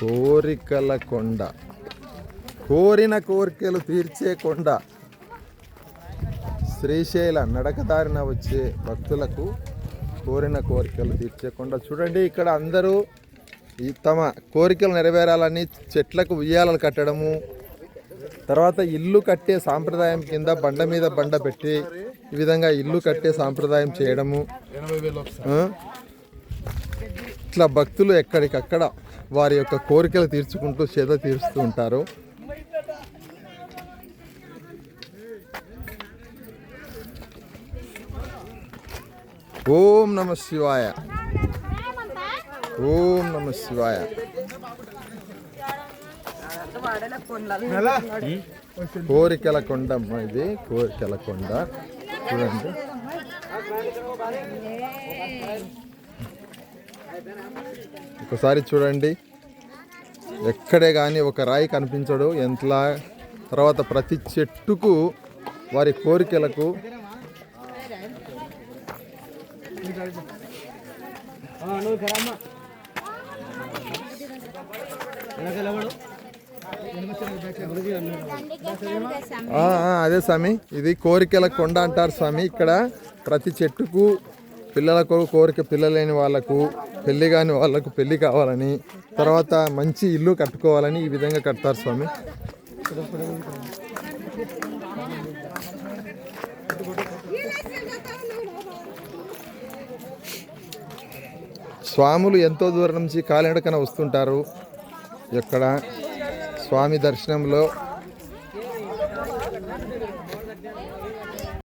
కోరికల కొండ. కోరిన కోరికలు తీర్చే కొండ. శ్రీశైల నడకదారిన వచ్చే భక్తులకు కోరిన కోరికలు తీర్చే కొండ. చూడండి ఇక్కడ అందరూ ఈ తమ కోరికలు నెరవేరాలని చెట్లకు ఉయ్యాలలు కట్టడము తర్వాత ఇల్లు కట్టే సాంప్రదాయం కింద బండ మీద బండ పెట్టి ఈ విధంగా ఇల్లు కట్టే సాంప్రదాయం చేయడము? ఇట్లా భక్తులు ఎక్కడికక్కడ వారి యొక్క కోరికలు తీర్చుకుంటూ సేద తీరుస్తూ ఉంటారు. ఓం నమ శివాయ. ఓం నమ శివాయ. కోరికల కొండ అమ్మ ఇది కోరికల కొండ. చూడండి. ఒకసారి చూడండి. ఎక్కడే కానీ ఒక రాయి కనిపించడు. ఎంతలా? తర్వాత ప్రతి చెట్టుకు వారి కోరికలకు అదే స్వామి. ఇది కోరికల కొండ అంటారు స్వామి. ఇక్కడ ప్రతి చెట్టుకు పిల్లలకు కోరిక పిల్లలేని వాళ్ళకు పెళ్ళి కాని వాళ్ళకు పెళ్ళి కావాలని తర్వాత మంచి ఇల్లు కట్టుకోవాలని ఈ విధంగా కడతారు స్వామి. స్వాములు ఎంతో దూరం నుంచి కాలినడకన వస్తుంటారు. ఇక్కడ స్వామి దర్శనంలో